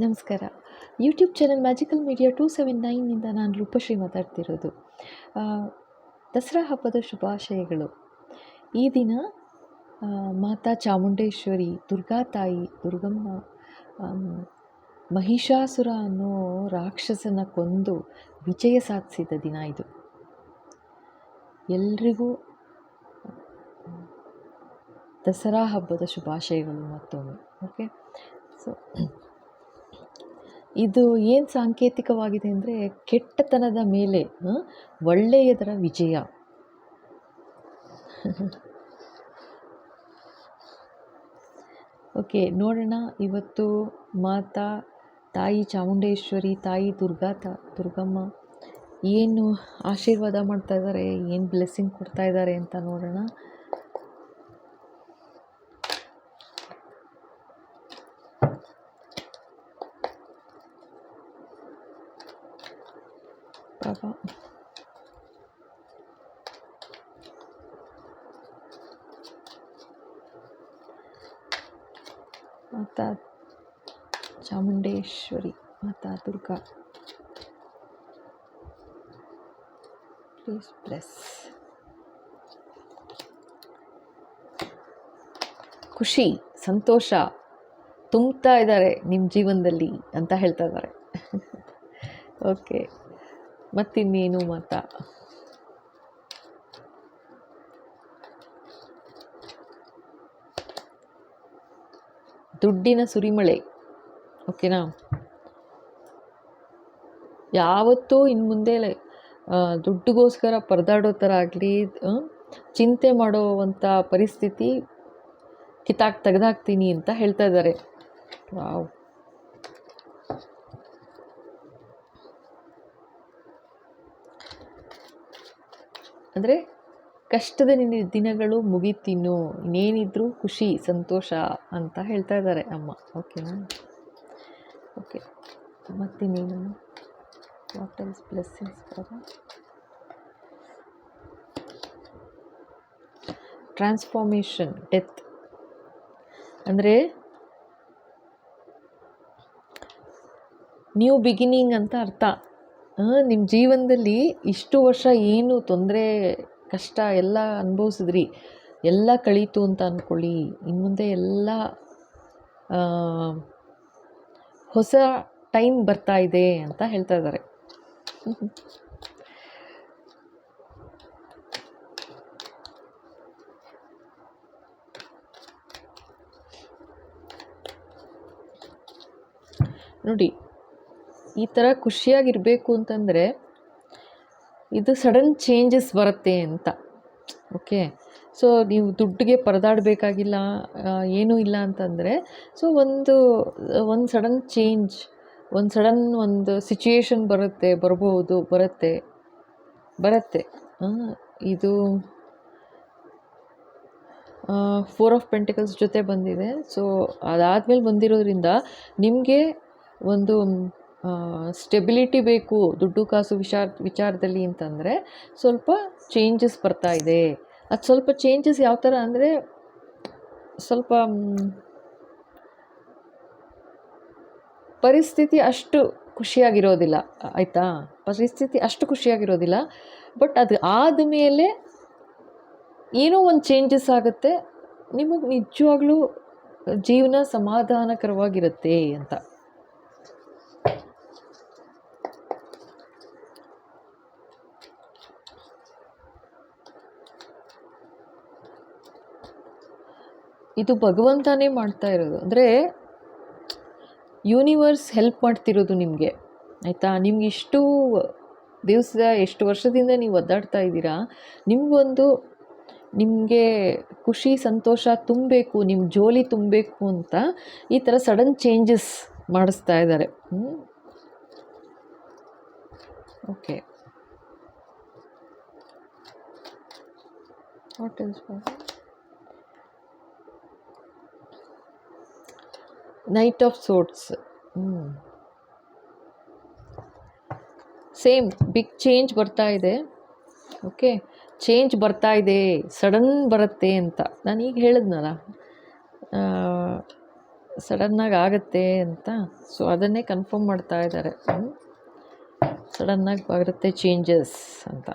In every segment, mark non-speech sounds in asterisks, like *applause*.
ನಮಸ್ಕಾರ. YouTube channel magical media two seven ನೈನ್ನಿಂದ ನಾನು ರೂಪಶ್ರೀ ಮಾತಾಡ್ತಿರೋದು. ದಸರಾ ಹಬ್ಬದ ಶುಭಾಶಯಗಳು. ಈ ದಿನ ಮಾತಾ ಚಾಮುಂಡೇಶ್ವರಿ, ದುರ್ಗಾ ತಾಯಿ, ದುರ್ಗಮ್ಮ ಮಹಿಷಾಸುರ ಅನ್ನೋ ರಾಕ್ಷಸನ ಕೊಂದು ವಿಜಯ ಸಾಧಿಸಿದ ದಿನ ಇದು. ಎಲ್ರಿಗೂ ದಸರಾ ಹಬ್ಬದ ಶುಭಾಶಯಗಳು ಮತ್ತೊಮ್ಮೆ. ಓಕೆ ಸೊ ಇದು ಏನು ಸಾಂಕೇತಿಕವಾಗಿದೆ ಅಂದರೆ ಕೆಟ್ಟತನದ ಮೇಲೆ ಒಳ್ಳೆಯದರ ವಿಜಯ. ಓಕೆ, ನೋಡೋಣ. ಇವತ್ತು ಮಾತಾ, ತಾಯಿ ಚಾಮುಂಡೇಶ್ವರಿ, ತಾಯಿ ದುರ್ಗಾ, ತ, ದುರ್ಗಮ್ಮ ಏನು ಆಶೀರ್ವಾದ ಮಾಡ್ತಾ ಇದ್ದಾರೆ ಏನು ಬ್ಲೆಸ್ಸಿಂಗ್ ಕೊಡ್ತಾ ಇದ್ದಾರೆ ಅಂತ ನೋಡೋಣ. ಪಾಪ ಮಾತಾ ಚಾಮುಂಡೇಶ್ವರಿ ಮಾತಾ ದುರ್ಗಾ ಪ್ಲೀಸ್ ಬ್ಲೆಸ್ ಖುಷಿ, ಸಂತೋಷ, ತುಂಬ್ತಾ ಇದ್ದಾರೆ ನಿಮ್ಮ ಜೀವನದಲ್ಲಿ ಅಂತ ಹೇಳ್ತಾ ಇದ್ದಾರೆ. *laughs* ಓಕೆ ಮತ್ತಿನ್ನೇನು ಮತ? ದುಡ್ಡಿನ ಸುರಿಮಳೆ ಓಕೆನಾ ಯಾವತ್ತೂ ಇನ್ನು ಮುಂದೆ ದುಡ್ಡುಗೋಸ್ಕರ ಪರದಾಡೋ ಥರ ಆಗಲಿ ಚಿಂತೆ ಮಾಡೋವಂಥ ಪರಿಸ್ಥಿತಿ ಕಿತ್ತಾಕ್ ತೆಗೆದಾಕ್ತೀನಿ ಅಂತ ಹೇಳ್ತಾ ಇದ್ದಾರೆ. ವಾವ್. ಅಂದರೆ ಕಷ್ಟದ ನಿನ್ನ ದಿನಗಳು ಮುಗೀತಿನ್ನು, ಇನ್ನೇನಿದ್ರು ಖುಷಿ, ಸಂತೋಷ ಅಂತ ಹೇಳ್ತಾ ಇದ್ದಾರೆ ಅಮ್ಮ. ಓಕೆನಾ ಓಕೆ ಮತ್ತಿನ್ನೇನು what else blessings transformation death ಅಂದರೆ ನ್ಯೂ ಬಿಗಿನಿಂಗ್ ಅಂತ ಅರ್ಥ. ನಿಮ್ಮ ಜೀವನದಲ್ಲಿ ಇಷ್ಟು ವರ್ಷ ಏನು ತೊಂದರೆ, ಕಷ್ಟ ಎಲ್ಲ ಅನುಭವಿಸಿದ್ರಿ? ಎಲ್ಲ ಕಳೀತು ಅಂತ ಅಂದ್ಕೊಳ್ಳಿ ಇನ್ನು ಮುಂದೆ ಎಲ್ಲ ಹೊಸ ಟೈಮ್ ಬರ್ತಾ ಇದೆ ಅಂತ ಹೇಳ್ತಾ ಇದ್ದಾರೆ. ನೋಡಿ ಈ ಥರ ಖುಷಿಯಾಗಿರಬೇಕು ಅಂತಂದರೆ ಇದು ಸಡನ್ ಚೇಂಜಸ್ ಬರುತ್ತೆ ಅಂತ. ಓಕೆ ಸೊ ನೀವು ದುಡ್ಡಿಗೆ ಪರದಾಡಬೇಕಾಗಿಲ್ಲ ಏನೂ ಇಲ್ಲ ಅಂತಂದರೆ ಸೊ ಒಂದು ಒಂದು ಸಡನ್ ಚೇಂಜ್ ಒಂದು ಸಡನ್ ಒಂದು ಸಿಚುಯೇಷನ್ ಬರುತ್ತೆ, ಬರ್ಬೋದು, ಬರುತ್ತೆ ಬರುತ್ತೆ. ಇದು ಫೋರ್ ಆಫ್ ಪೆಂಟಿಕಲ್ಸ್ ಜೊತೆ ಬಂದಿದೆ. ಸೊ ಅದಾದಮೇಲೆ ಬಂದಿರೋದ್ರಿಂದ ನಿಮಗೆ ಒಂದು ಸ್ಟೆಬಿಲಿಟಿ ಬೇಕು, ದುಡ್ಡು ಕಾಸು ವಿಚಾರ, ವಿಚಾರದಲ್ಲಿ ಅಂತಂದರೆ ಸ್ವಲ್ಪ ಚೇಂಜಸ್ ಬರ್ತಾ ಇದೆ. ಅದು ಸ್ವಲ್ಪ ಚೇಂಜಸ್ ಯಾವ ಥರ ಅಂದರೆ ಸ್ವಲ್ಪ ಪರಿಸ್ಥಿತಿ ಅಷ್ಟು ಖುಷಿಯಾಗಿರೋದಿಲ್ಲ, ಆಯಿತಾ? ಪರಿಸ್ಥಿತಿ ಅಷ್ಟು ಖುಷಿಯಾಗಿರೋದಿಲ್ಲ, ಬಟ್ ಅದು ಆದಮೇಲೆ ಏನೋ ಒಂದು ಚೇಂಜಸ್ ಆಗುತ್ತೆ, ನಿಮಗೆ ನಿಜವಾಗ್ಲೂ ಜೀವನ ಸಮಾಧಾನಕರವಾಗಿರುತ್ತೆ ಅಂತ. ಇದು ಭಗವಂತನೇ ಮಾಡ್ತಾ ಇರೋದು. ಅಂದರೆ ಯೂನಿವರ್ಸ್ ಹೆಲ್ಪ್ ಮಾಡ್ತಿರೋದು ನಿಮಗೆ. ಆಯಿತಾ? ನಿಮ್ಗೆ ಇಷ್ಟು ದಿವಸ, ಎಷ್ಟು ವರ್ಷದಿಂದ ನೀವು ಒದ್ದಾಡ್ತಾ ಇದ್ದೀರಾ? ನಿಮಗೊಂದು ನಿಮಗೆ ಖುಷಿ, ಸಂತೋಷ ತುಂಬಬೇಕು ನಿಮ್ಮ ಜೋಲಿ ತುಂಬಬೇಕು ಅಂತ ಈ ಥರ ಸಡನ್ ಚೇಂಜಸ್ ಮಾಡಿಸ್ತಾ ಇದ್ದಾರೆ. Okay what else knight of swords same big change ಬರ್ತಾ ಇದೆ. ಓಕೆ ಚೇಂಜ್ ಬರ್ತಾ ಇದೆ. ಸಡನ್ ಬರುತ್ತೆ ಅಂತ. ನಾನು ಈಗ ಹೇಳಿದ್ನಲ್ಲ. ಸಡನ್ನಾಗಿ ಆಗುತ್ತೆ ಅಂತ. ಸೊ ಅದನ್ನೇ ಕನ್ಫರ್ಮ್ ಮಾಡ್ತಾ ಇದ್ದಾರೆ ಸಡನ್ನಾಗಿ ಬರುತ್ತೆ ಚೇಂಜಸ್ ಅಂತ.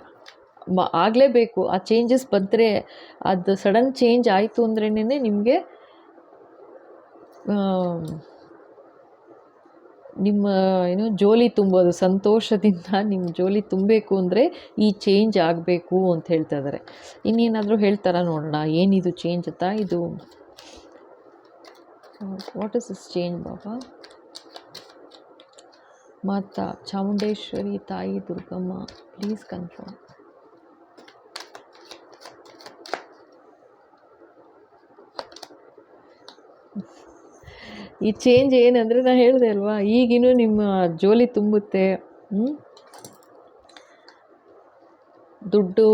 ಮ, ಆಗಲೇಬೇಕು. ಆ ಚೇಂಜಸ್ ಬಂದರೆ, ಅದು ಸಡನ್ ಚೇಂಜ್ ಆಯಿತು ಅಂದ್ರೇ ನಿಮಗೆ ನಿಮ್ಮ, ಏನು, ಜೋಲಿ ತುಂಬೋದು, ಸಂತೋಷದಿಂದ ನಿಮ್ಮ ಜೋಲಿ ತುಂಬಬೇಕು ಅಂದರೆ ಈ ಚೇಂಜ್ ಆಗಬೇಕು ಅಂತ ಹೇಳ್ತಾ ಇದ್ದಾರೆ ಇನ್ನೇನಾದರೂ ಹೇಳ್ತಾರಾ ನೋಡೋಣ, ಏನಿದು ಚೇಂಜ್ ಅಂತ? ಇದು what is this change Baba? Mata, Chamundeshwari ತಾಯಿ ದುರ್ಗಮ್ಮ ಪ್ಲೀಸ್ ಕನ್ಫರ್ಮ್ ಈ ಚೇಂಜ್ ಏನಂದರೆ ನಾನು ಹೇಳಿದೆ ಅಲ್ವಾ, ಈಗಿನೂ ನಿಮ್ಮ ಜೋಲಿ ತುಂಬುತ್ತೆ ದುಡ್ಡು,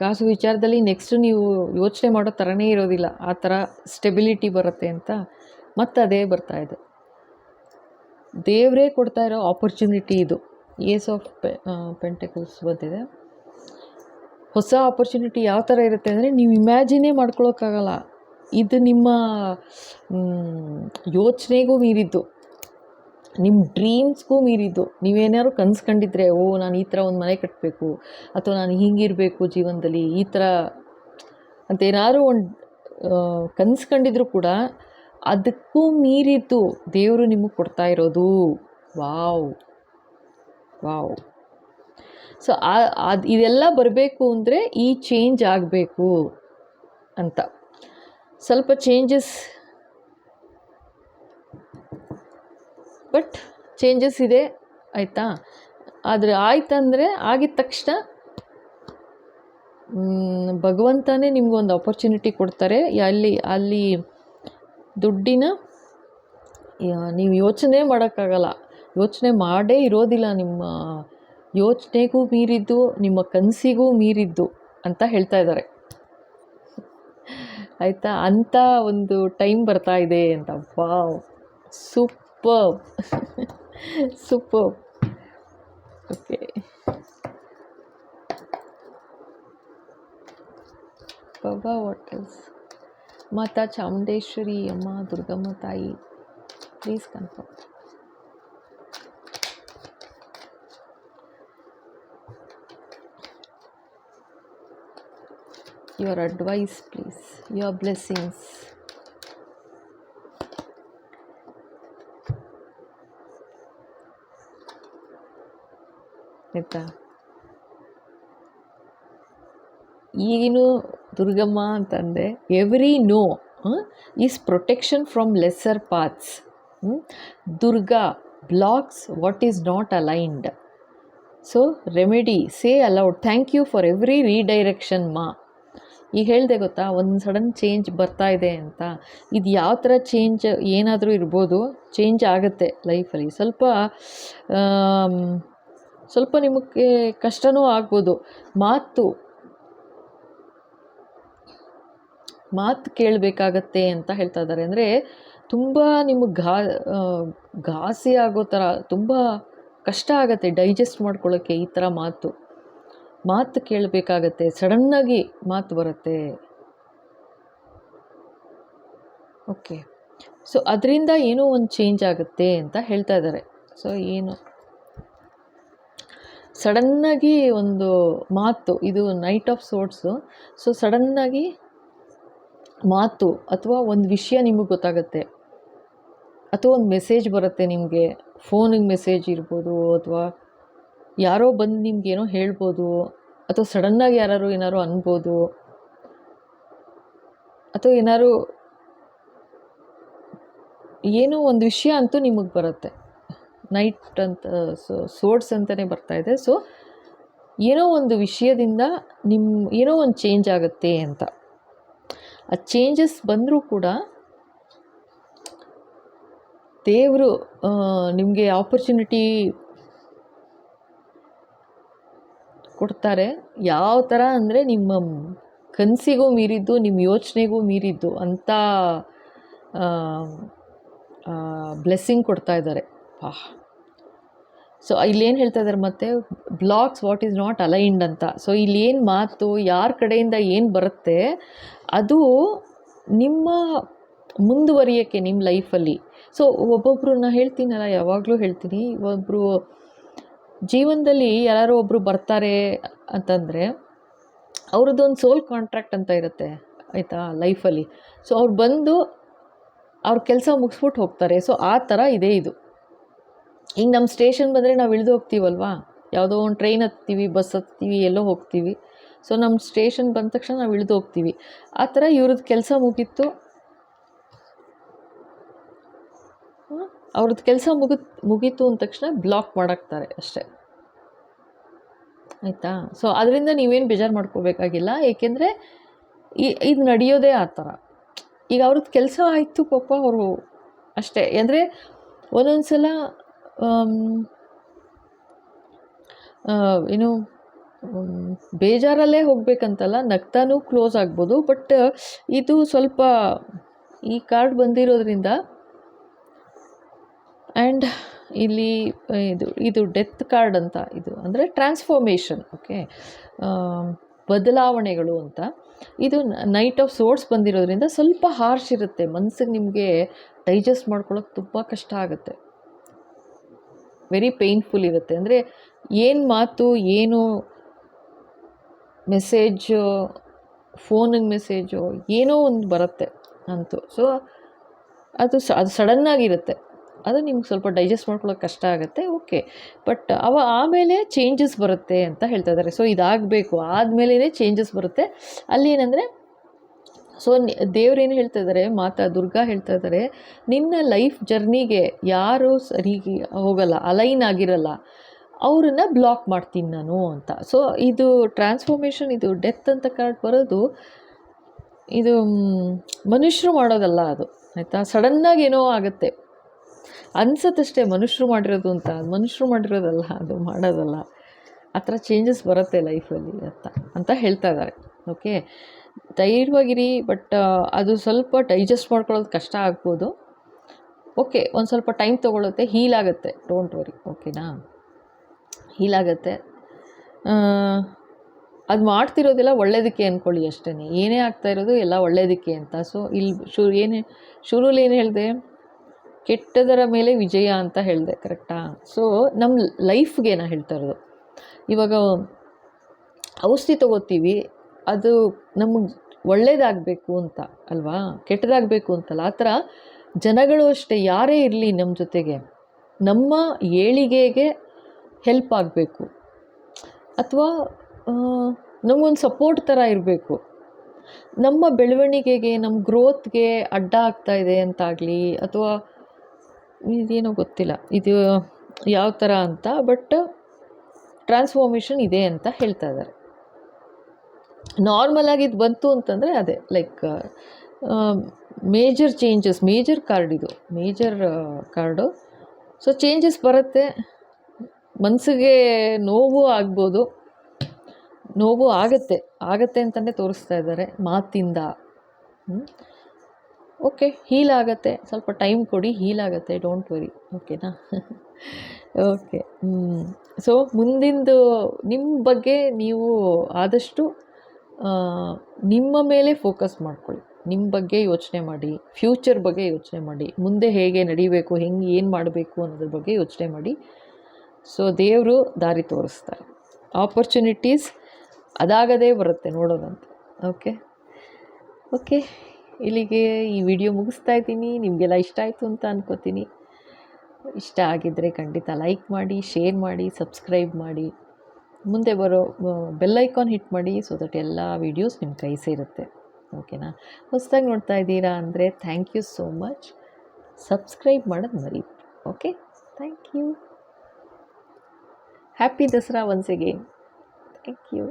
ಕಾಸು ವಿಚಾರದಲ್ಲಿ ನೆಕ್ಸ್ಟ್ ನೀವು ಯೋಚನೆ ಮಾಡೋ ಥರನೇ ಇರೋದಿಲ್ಲ, ಆ ಥರ ಸ್ಟೆಬಿಲಿಟಿ ಬರುತ್ತೆ ಅಂತ, ಮತ್ತೆ ಅದೇ ಬರ್ತಾ ಇದೆ. ದೇವರೇ ಕೊಡ್ತಾ ಇರೋ ಆಪರ್ಚುನಿಟಿ ಇದು. ಏಸ್ ಆಫ್ ಪೆ ಪೆಂಟೆಕಲ್ಸ್ ಬಂದಿದೆ. ಹೊಸ ಆಪರ್ಚುನಿಟಿ ಯಾವ ಥರ ಇರುತ್ತೆ ಅಂದರೆ ನೀವು ಇಮ್ಯಾಜಿನೇ ಮಾಡ್ಕೊಳಕ್ಕಾಗಲ್ಲ. ಇದು ನಿಮ್ಮ ಯೋಚನೆಗೂ ಮೀರಿದ್ದು. ನಿಮ್ಮ ಡ್ರೀಮ್ಸ್ಗೂ ಮೀರಿದ್ದು. ನೀವೇನಾದ್ರು ಕನ್ಸು ಕಂಡಿದ್ರೆ ಓ, ನಾನು ಈ ಥರ ಒಂದು ಮನೆ ಕಟ್ಟಬೇಕು ಅಥವಾ ನಾನು ಹಿಂಗಿರಬೇಕು ಜೀವನದಲ್ಲಿ, ಈ ಥರ ಅಂತ ಏನಾದ್ರು ಒಂದು ಕನ್ಸು ಕಂಡಿದ್ರು ಕೂಡ ಅದಕ್ಕೂ ಮೀರಿದ್ದು ದೇವರು ನಿಮಗೆ ಕೊಡ್ತಾ ಇರೋದು. ವಾವ್. ವಾವ್. ಸೊ ಅದು, ಇದೆಲ್ಲ ಬರಬೇಕು ಅಂದರೆ ಈ ಚೇಂಜ್ ಆಗಬೇಕು ಅಂತ. ಸ್ವಲ್ಪ ಚೇಂಜಸ್ ಬಟ್ ಚೇಂಜಸ್ ಇದೆ, ಆಯಿತಾ? ಆದರೆ ಆಯ್ತಂದರೆ ಆಗಿದ ತಕ್ಷಣ ಭಗವಂತನೇ ನಿಮ್ಗೊಂದು ಆಪರ್ಚುನಿಟಿ ಕೊಡ್ತಾರೆ. ಅಲ್ಲಿ ಅಲ್ಲಿ ದುಡ್ಡಿನ ನೀವು ಯೋಚನೆ ಮಾಡೋಕ್ಕಾಗಲ್ಲ. ಯೋಚನೆ ಮಾಡೇ ಇರೋದಿಲ್ಲ ನಿಮ್ಮ ಯೋಚನೆಗೂ ಮೀರಿದ್ದು, ನಿಮ್ಮ ಕನಸಿಗೂ ಮೀರಿದ್ದು ಅಂತ ಹೇಳ್ತಾ ಇದ್ದಾರೆ. ಆಯಿತಾ? ಅಂಥ ಒಂದು ಟೈಮ್ ಬರ್ತಾ ಇದೆ ಅಂತ. Wow. Super. Super. Okay. Baba what is Mata Chamundeshwari, ಅಮ್ಮ, ದುರ್ಗಮ್ಮ ತಾಯಿ. Please confirm your advice, please. Your blessings. ಆಯಿತಾ ಈಗಿನೂ ದುರ್ಗಮ್ಮ ಅಂತಂದೆ every no is protection from lesser paths Durga blocks what is not aligned so remedy say aloud thank you for every redirection ಮಾ ಈಗ ಹೇಳಿದೆ ಗೊತ್ತಾ, ಒಂದು ಸಡನ್ ಚೇಂಜ್ ಬರ್ತಾ ಇದೆ ಅಂತ. ಇದು ಯಾವ ಥರ ಚೇಂಜ್ ಏನಾದರೂ ಇರ್ಬೋದು ಚೇಂಜ್ ಆಗುತ್ತೆ ಲೈಫಲ್ಲಿ ಸ್ವಲ್ಪ ಸ್ವಲ್ಪ ನಿಮಗೆ ಕಷ್ಟನೂ ಆಗ್ಬೋದು. ಮಾತು ಮಾತು ಕೇಳಬೇಕಾಗತ್ತೆ ಅಂತ ಹೇಳ್ತಾ ಇದ್ದಾರೆ. ಅಂದರೆ ತುಂಬ ನಿಮಗೆ ಘಾ ಘಾಸಿ ಆಗೋ ಥರ ತುಂಬ ಕಷ್ಟ ಆಗುತ್ತೆ ಡೈಜೆಸ್ಟ್ ಮಾಡ್ಕೊಳ್ಳೋಕ್ಕೆ ಈ ಥರ ಮಾತು. ಮಾತು ಕೇಳಬೇಕಾಗತ್ತೆ, ಸಡನ್ನಾಗಿ ಮಾತು ಬರುತ್ತೆ. ಓಕೆ ಸೊ ಅದರಿಂದ ಏನೋ ಒಂದು ಚೇಂಜ್ ಆಗುತ್ತೆ ಅಂತ ಹೇಳ್ತಾ ಇದ್ದಾರೆ. ಸೊ ಏನು? ಸಡನ್ನಾಗಿ ಒಂದು ಮಾತು, ಇದು ನೈಟ್ ಆಫ್ ಸೋರ್ಟ್ಸು ಸೊ ಸಡನ್ನಾಗಿ ಮಾತು ಅಥವಾ ಒಂದು ವಿಷಯ ನಿಮಗೆ ಗೊತ್ತಾಗುತ್ತೆ. ಅಥವಾ ಒಂದು ಮೆಸೇಜ್ ಬರುತ್ತೆ ನಿಮಗೆ. ಫೋನಿಗೆ ಮೆಸೇಜ್ ಇರ್ಬೋದು ಅಥವಾ ಯಾರೋ ಬಂದು ನಿಮ್ಗೇನೋ ಹೇಳ್ಬೋದು, ಅಥವಾ ಸಡನ್ನಾಗಿ ಯಾರು ಏನಾದ್ರು ಅನ್ಬೋದು, ಅಥವಾ ಏನಾದ್ರು ಏನೋ ಒಂದು ವಿಷಯ ಅಂತೂ ನಿಮಗೆ ಬರುತ್ತೆ. ನೈಟ್ ಅಂತ ಸೊ ಅಂತಲೇ ಬರ್ತಾ ಇದೆ. ಸೊ ಏನೋ ಒಂದು ವಿಷಯದಿಂದ ನಿಮ್ಮ ಏನೋ ಒಂದು ಚೇಂಜ್ ಆಗುತ್ತೆ ಅಂತ. ಆ ಚೇಂಜಸ್ ಬಂದರೂ ಕೂಡ ದೇವರು ನಿಮಗೆ ಆಪರ್ಚುನಿಟಿ ಕೊಡ್ತಾರೆ. ಯಾವ ಥರ ಅಂದರೆ ನಿಮ್ಮ ಕನಸಿಗೂ ಮೀರಿದ್ದು, ನಿಮ್ಮ ಯೋಚನೆಗೂ ಮೀರಿದ್ದು ಅಂಥ ಬ್ಲೆಸ್ಸಿಂಗ್ ಕೊಡ್ತಾ ಇದ್ದಾರೆ. ವಾಹ್ ಸೊ ಇಲ್ಲೇನು ಹೇಳ್ತಾ ಇದ್ದಾರೆ ಮತ್ತೆ? Blocks what is not aligned ಅಂತ. ಸೊ ಇಲ್ಲೇನು ಮಾತು, ಯಾರ ಕಡೆಯಿಂದ ಏನು ಬರುತ್ತೆ, ಅದು ನಿಮ್ಮ ಮುಂದುವರಿಯೋಕ್ಕೆ ನಿಮ್ಮ ಲೈಫಲ್ಲಿ ಸೊ ಒಬ್ಬೊಬ್ಬರನ್ನ ಹೇಳ್ತೀನಲ್ಲ, ಯಾವಾಗಲೂ ಹೇಳ್ತೀನಿ. ಒಬ್ಬರು ಜೀವನದಲ್ಲಿ ಯಾರೋ ಒಬ್ಬರು ಬರ್ತಾರೆ ಅಂತಂದರೆ ಅವ್ರದ್ದೊಂದು ಸೋಲ್ ಕಾಂಟ್ರಾಕ್ಟ್ ಅಂತ ಇರುತ್ತೆ, ಆಯಿತಾ ಲೈಫಲ್ಲಿ ಸೊ ಅವ್ರು ಬಂದು ಅವ್ರ ಕೆಲಸ ಮುಗಿಸ್ಬಿಟ್ಟು ಹೋಗ್ತಾರೆ. ಸೊ ಆ ಥರ ಇದೆ ಇದು. ಈಗ ನಮ್ಮ ಸ್ಟೇಷನ್ ಬಂದರೆ ನಾವು ಇಳಿದು ಹೋಗ್ತೀವಲ್ವಾ? ಯಾವುದೋ ಒಂದು ಟ್ರೈನ್ ಹತ್ತೀವಿ ಬಸ್ ಹತ್ತೀವಿ, ಎಲ್ಲೋ ಹೋಗ್ತೀವಿ. ಸೊ ನಮ್ಮ ಸ್ಟೇಷನ್ ಬಂದ ತಕ್ಷಣ ನಾವು ಇಳಿದು ಹೋಗ್ತೀವಿ. ಆ ಥರ ಇವ್ರದ್ದು ಕೆಲಸ ಮುಗೀತು. ಅವ್ರದ್ದು ಕೆಲಸ ಮುಗಿ ಮುಗೀತು ಅಂದ ತಕ್ಷಣ ಬ್ಲಾಕ್ ಮಾಡಾಕ್ತಾರೆ ಅಷ್ಟೇ. ಆಯಿತಾ? ಸೊ ಅದರಿಂದ ನೀವೇನು ಬೇಜಾರು ಮಾಡ್ಕೋಬೇಕಾಗಿಲ್ಲ. ಏಕೆಂದರೆ ಇದು ನಡೆಯೋದೇ ಆ ಥರ. ಈಗ ಅವ್ರದ್ದು ಕೆಲಸ ಆಯಿತು ಪಾಪ ಅವರು ಅಷ್ಟೇ. ಅಂದರೆ ಒಂದೊಂದು ಸಲ ಏನು, ಬೇಜಾರಲ್ಲೇ ಹೋಗಬೇಕಂತಲ್ಲ, ನಗ್ತಾನೂ ಕ್ಲೋಸ್ ಆಗ್ಬೋದು. ಬಟ್ ಇದು ಸ್ವಲ್ಪ ಈ ಕಾರ್ಡ್ ಬಂದಿರೋದ್ರಿಂದ ಆ್ಯಂಡ್ ಇಲ್ಲಿ ಇದು ಇದು ಡೆತ್ ಕಾರ್ಡ್ ಅಂತ ಇದು. ಅಂದರೆ ಟ್ರಾನ್ಸ್ಫಾರ್ಮೇಷನ್ ಓಕೆ ಬದಲಾವಣೆಗಳು ಅಂತ. ಇದು ನೈಟ್ ಆಫ್ ಸೋರ್ಸ್ ಬಂದಿರೋದ್ರಿಂದ ಸ್ವಲ್ಪ ಹಾರ್ಶ್ ಇರುತ್ತೆ. ಮನಸ್ಸಿಗೆ ನಿಮಗೆ ಡೈಜೆಸ್ಟ್ ಮಾಡ್ಕೊಳ್ಳೋಕೆ ತುಂಬ ಕಷ್ಟ ಆಗುತ್ತೆ. ವೆರಿ ಪೇಯ್ನ್ಫುಲ್ ಇರುತ್ತೆ. ಅಂದರೆ ಏನು ಮಾತು, ಏನು ಮೆಸೇಜ್ ಫೋನಿಗೆ ಮೆಸೇಜು ಏನೋ ಒಂದು ಬರುತ್ತೆ ಅಂತೂ. ಸೊ ಅದು ಸ, ಅದು ಸಡನ್ನಾಗಿರುತ್ತೆ ಅದು ನಿಮ್ಗೆ ಸ್ವಲ್ಪ ಡೈಜೆಸ್ಟ್ ಮಾಡ್ಕೊಳ್ಳೋಕೆ ಕಷ್ಟ ಆಗುತ್ತೆ ಓಕೆ ಬಟ್ ಅವ ಆಮೇಲೆ ಚೇಂಜಸ್ ಬರುತ್ತೆ ಅಂತ ಹೇಳ್ತಾ ಇದ್ದಾರೆ ಸೊ ಇದಾಗಬೇಕು. ಆದಮೇಲೆ ಚೇಂಜಸ್ ಬರುತ್ತೆ. ಅಲ್ಲಿ ಏನಂದರೆ ಸೊ ದೇವ್ರೇನು ಹೇಳ್ತಾ ಇದ್ದಾರೆ ಮಾತಾ ದುರ್ಗಾ ಹೇಳ್ತಾ ಇದ್ದಾರೆ ನಿನ್ನ ಲೈಫ್ ಜರ್ನಿಗೆ ಯಾರು ಸರಿ ಹೋಗಲ್ಲ ಅಲೈನ್ ಆಗಿರಲ್ಲ. ಅವ್ರನ್ನ ಬ್ಲಾಕ್ ಮಾಡ್ತೀನಿ ನಾನು ಅಂತ. ಸೊ ಇದು ಟ್ರಾನ್ಸ್ಫಾರ್ಮೇಷನ್ ಇದು ಡೆತ್ ಅಂತ ಕಾರ್ಡ್ ಬರೋದು, ಇದು ಮನುಷ್ಯರು ಮಾಡೋದಲ್ಲ ಅದು, ಆಯಿತಾ? ಸಡನ್ನಾಗಿ ಏನೋ ಆಗುತ್ತೆ. ಅನ್ಸತ್ತಷ್ಟೇ ಮನುಷ್ಯರು ಮಾಡಿರೋದು ಅಂತ. ಮನುಷ್ಯರು ಮಾಡಿರೋದಲ್ಲ, ಅದು ಮಾಡೋದಲ್ಲ. ಆ ಥರ ಚೇಂಜಸ್ ಬರುತ್ತೆ ಲೈಫಲ್ಲಿ ಅಂತ ಅಂತ ಹೇಳ್ತಾ ಇದ್ದಾರೆ. ಓಕೆ ಧೈರ್ಯವಾಗಿರಿ ಬಟ್ ಅದು ಸ್ವಲ್ಪ ಡೈಜೆಸ್ಟ್ ಮಾಡ್ಕೊಳ್ಳೋದು ಕಷ್ಟ ಆಗ್ಬೋದು. ಓಕೆ ಒಂದು ಸ್ವಲ್ಪ ಟೈಮ್ ತೊಗೊಳುತ್ತೆ ಹೀಲ್ ಆಗುತ್ತೆ. ಡೋಂಟ್ ವರಿ ಓಕೆನಾ ಹೀಲ್ ಆಗುತ್ತೆ. ಅದು ಮಾಡ್ತಿರೋದೆಲ್ಲ ಒಳ್ಳೇದಕ್ಕೆ ಅಂದ್ಕೊಳ್ಳಿ ಅಷ್ಟೇ ಏನೇ ಆಗ್ತಾ ಇರೋದು ಎಲ್ಲ ಒಳ್ಳೇದಕ್ಕೆ ಅಂತ. ಸೊ ಇಲ್ಲಿ ಶು ಏನು, ಶುರುಲಿ ಏನು ಹೇಳಿದೆ? ಕೆಟ್ಟದರ ಮೇಲೆ ವಿಜಯ ಅಂತ ಹೇಳಿದೆ ಕರೆಕ್ಟಾ ಸೊ ನಮ್ಮ ಲೈಫ್ಗೆ ನಾ ಹೇಳ್ತಾ ಇರೋದು. ಇವಾಗ ಔಷಧಿ ತಗೋತೀವಿ, ಅದು ನಮಗೆ ಒಳ್ಳೇದಾಗಬೇಕು ಅಂತ, ಅಲ್ವಾ? ಕೆಟ್ಟದಾಗಬೇಕು ಅಂತಲ್ಲ, ಆ ಥರ ಜನಗಳು ಅಷ್ಟೇ, ಯಾರೇ ಇರಲಿ ನಮ್ಮ ಜೊತೆಗೆ, ನಮ್ಮ ಏಳಿಗೆಗೆ ಹೆಲ್ಪ್ ಆಗಬೇಕು. ಅಥವಾ ನಮಗೊಂದು ಸಪೋರ್ಟ್ ಥರ ಇರಬೇಕು. ನಮ್ಮ ಬೆಳವಣಿಗೆಗೆ ನಮ್ಮ ಗ್ರೋತ್ಗೆ ಅಡ್ಡ ಆಗ್ತಾ ಇದೆ ಅಂತಾಗಲಿ, ಅಥವಾ ಇದೇನೋ ಗೊತ್ತಿಲ್ಲ. ಇದು ಯಾವ ಥರ ಅಂತ ಬಟ್ ಟ್ರಾನ್ಸ್ಫಾರ್ಮೇಷನ್ ಇದೆ ಅಂತ ಹೇಳ್ತಾ ಇದ್ದಾರೆ. ನಾರ್ಮಲಾಗಿ ಇದು ಬಂತು ಅಂತಂದರೆ ಅದೇ like major changes major card ಇದು ಮೇಜರ್ ಕಾರ್ಡು ಸೊ ಚೇಂಜಸ್ ಬರುತ್ತೆ. ಮನಸ್ಸಿಗೆ ನೋವು ಆಗ್ಬೋದು. ನೋವು ಆಗುತ್ತೆ ಆಗುತ್ತೆ ಅಂತಲೇ ತೋರಿಸ್ತಾ ಇದ್ದಾರೆ ಮಾತಿಂದ. ಓಕೆ ಹೀಲ್ ಆಗುತ್ತೆ. ಸ್ವಲ್ಪ ಟೈಮ್ ಕೊಡಿ ಹೀಲ್ ಆಗುತ್ತೆ. ಡೋಂಟ್ ವರಿ ಓಕೆನಾ ಓಕೆ ಸೊ ಮುಂದಿಂದು ನಿಮ್ಮ ಬಗ್ಗೆ ನೀವು ಆದಷ್ಟು ನಿಮ್ಮ ಮೇಲೆ ಫೋಕಸ್ ಮಾಡ್ಕೊಳ್ಳಿ. ನಿಮ್ಮ ಬಗ್ಗೆ ಯೋಚನೆ ಮಾಡಿ ಫ್ಯೂಚರ್ ಬಗ್ಗೆ ಯೋಚನೆ ಮಾಡಿ. ಮುಂದೆ ಹೇಗೆ ನಡಿಬೇಕು, ಹೆಂಗೆ ಏನು ಮಾಡಬೇಕು ಅನ್ನೋದ್ರ ಬಗ್ಗೆ ಯೋಚನೆ ಮಾಡಿ. ಸೊ ದೇವರು ದಾರಿ ತೋರಿಸ್ತಾರೆ. ಆಪರ್ಚುನಿಟೀಸ್ ಅದಾಗದೇ ಬರುತ್ತೆ ನೋಡೋದಂತ. ಓಕೆ ಓಕೆ ಇಲ್ಲಿಗೆ ಈ ವಿಡಿಯೋ ಮುಗಿಸ್ತಾ ಇದ್ದೀನಿ. ನಿಮಗೆಲ್ಲ ಇಷ್ಟ ಆಯಿತು ಅಂತ ಅನ್ಕೋತೀನಿ. ಇಷ್ಟ ಆಗಿದ್ದರೆ ಖಂಡಿತ ಲೈಕ್ ಮಾಡಿ ಶೇರ್ ಮಾಡಿ ಸಬ್ಸ್ಕ್ರೈಬ್ ಮಾಡಿ. ಮುಂದೆ ಬರೋ ಬೆಲ್ ಐಕಾನ್ ಹಿಟ್ ಮಾಡಿ ಸೊ ದಟ್ ಎಲ್ಲ ವೀಡಿಯೋಸ್ ನಿಮ್ಮ ಕೈ ಸೇರುತ್ತೆ. ಓಕೆನಾ ಹೊಸ್ದಾಗಿ ನೋಡ್ತಾ ಇದ್ದೀರಾ ಅಂದರೆ thank you so much subscribe ಮಾಡೋದು ಮರಿ. Okay thank you happy Dasara once again thank you